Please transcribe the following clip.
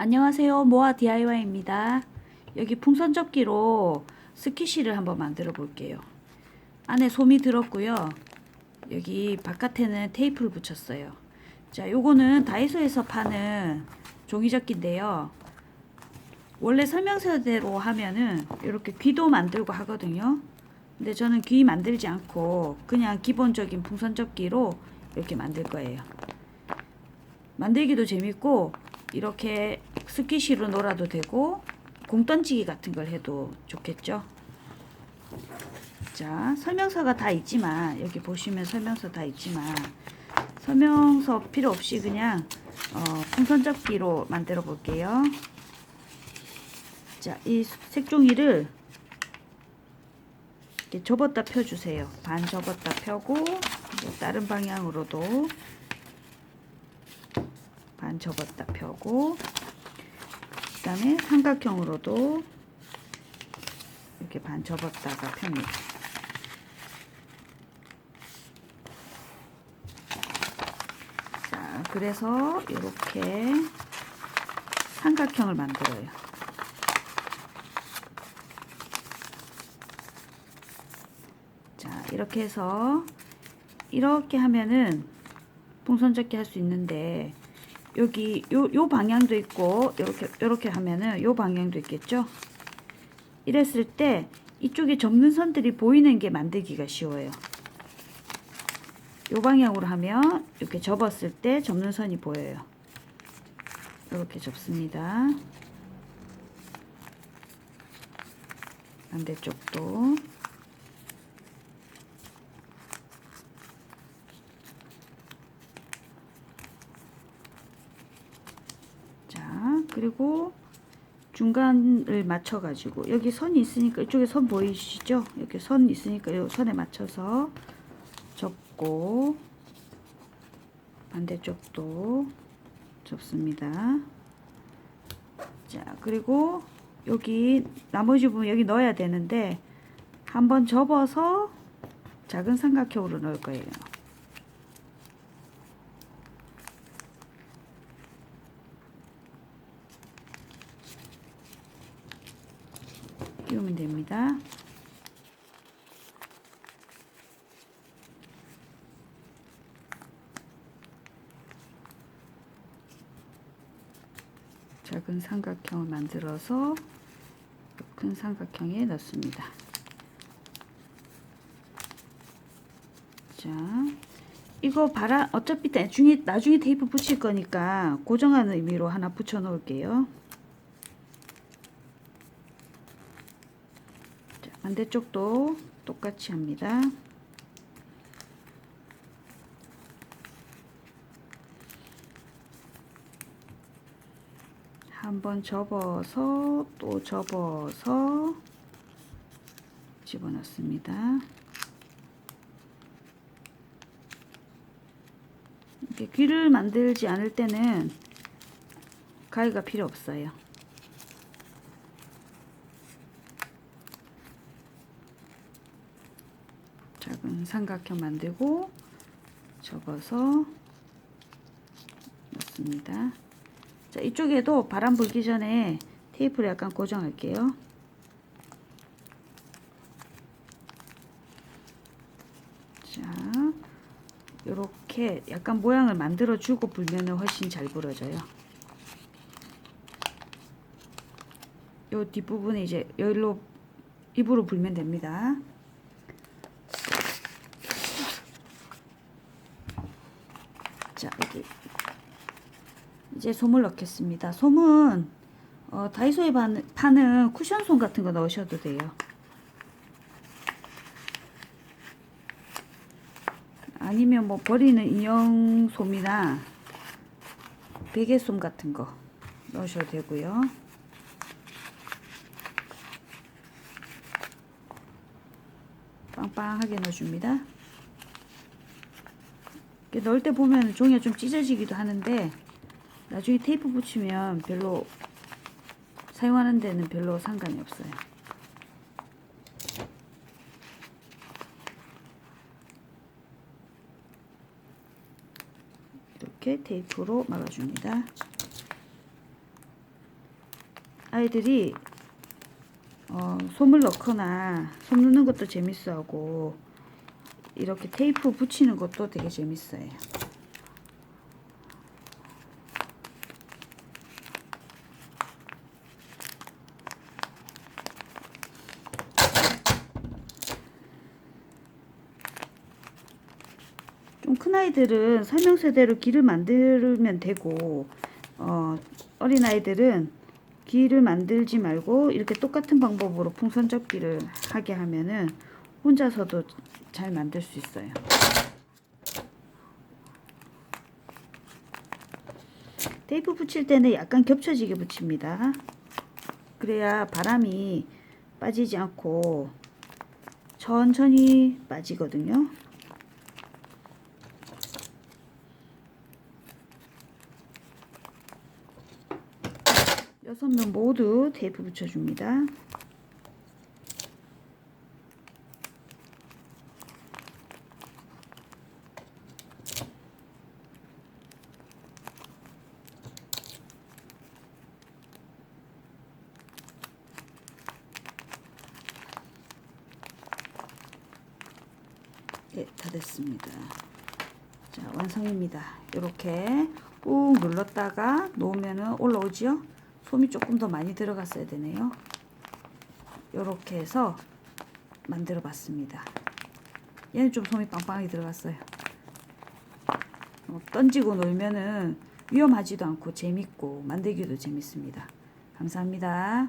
안녕하세요. 모아 DIY입니다. 여기 풍선 접기로 스키시를 한번 만들어 볼게요. 안에 솜이 들었고요. 여기 바깥에는 테이프를 붙였어요. 자, 요거는 다이소에서 파는 종이 접기인데요. 원래 설명서대로 하면은 이렇게 귀도 만들고 하거든요. 근데 저는 귀 만들지 않고 그냥 기본적인 풍선 접기로 이렇게 만들 거예요. 만들기도 재밌고 이렇게 스키시로 놀아도 되고 공 던지기 같은 걸 해도 좋겠죠. 자, 설명서가 다 있지만 여기 보시면 설명서 다 있지만 설명서 필요 없이 그냥 어, 풍선 접기로 만들어 볼게요. 자, 이 색종이를 이렇게 접었다 펴주세요. 반 접었다 펴고 다른 방향으로도 반 접었다 펴고 그 다음에 삼각형으로도 이렇게 반 접었다가 펴니다. 자, 그래서 이렇게 삼각형을 만들어요. 자, 이렇게 해서 이렇게 하면은 풍선 접기 할 수 있는데 여기 요, 요 방향도 있고 이렇게 이렇게 하면은 요 방향도 있겠죠? 이랬을 때 이쪽에 접는 선들이 보이는 게 만들기가 쉬워요. 요 방향으로 하면 이렇게 접었을 때 접는 선이 보여요. 이렇게 접습니다. 반대쪽도 자, 그리고 중간을 맞춰 가지고 여기 선이 있으니까 이쪽에 선 보이시죠? 이렇게 선 있으니까 이 선에 맞춰서 접고 반대쪽도 접습니다. 자, 그리고 여기 나머지 부분 여기 넣어야 되는데 한번 접어서 작은 삼각형으로 넣을 거예요. 끼우면 됩니다. 작은 삼각형을 만들어서 큰 삼각형에 넣습니다. 자, 이거 바라 어차피 나중에 나중에 테이프 붙일 거니까 고정하는 의미로 하나 붙여 놓을게요. 반대쪽도 똑같이 합니다. 한번 접어서 또 접어서 집어넣습니다. 이렇게 귀를 만들지 않을 때는 가위가 필요 없어요. 작은 삼각형 만들고 접어서 넣습니다. 자, 이쪽에도 바람 불기 전에 테이프를 약간 고정할게요. 자, 이렇게 약간 모양을 만들어 주고 불면은 훨씬 잘 불어져요. 요 뒷부분에 이제 여기로 입으로 불면 됩니다. 자, 여기 이제 솜을 넣겠습니다. 솜은 어, 다이소에 파는, 쿠션 솜 같은 거 넣으셔도 돼요. 아니면 뭐 버리는 인형 솜이나 베개 솜 같은 거 넣으셔도 되고요. 빵빵하게 넣어줍니다. 넣을 때 보면 종이가 좀 찢어지기도 하는데 나중에 테이프 붙이면 별로 사용하는 데는 별로 상관이 없어요. 이렇게 테이프로 막아줍니다. 아이들이 어, 솜을 넣거나 솜 넣는 것도 재밌어하고 이렇게 테이프 붙이는 것도 되게 재밌어요. 좀 큰 아이들은 설명서대로 길을 만들면 되고 어, 어린 아이들은 길을 만들지 말고 이렇게 똑같은 방법으로 풍선 접기를 하게 하면은 혼자서도 잘 만들 수 있어요. 테이프 붙일 때는 약간 겹쳐지게 붙입니다. 그래야 바람이 빠지지 않고 천천히 빠지거든요. 여섯 명 모두 테이프 붙여줍니다. 네, 다 됐습니다. 자, 완성입니다. 이렇게 꾹 눌렀다가 놓으면은 올라오지요? 솜이 조금 더 많이 들어갔어야 되네요. 이렇게 해서 만들어 봤습니다. 얘는 좀 솜이 빵빵하게 들어갔어요. 어, 던지고 놀면은 위험하지도 않고 재밌고 만들기도 재밌습니다. 감사합니다.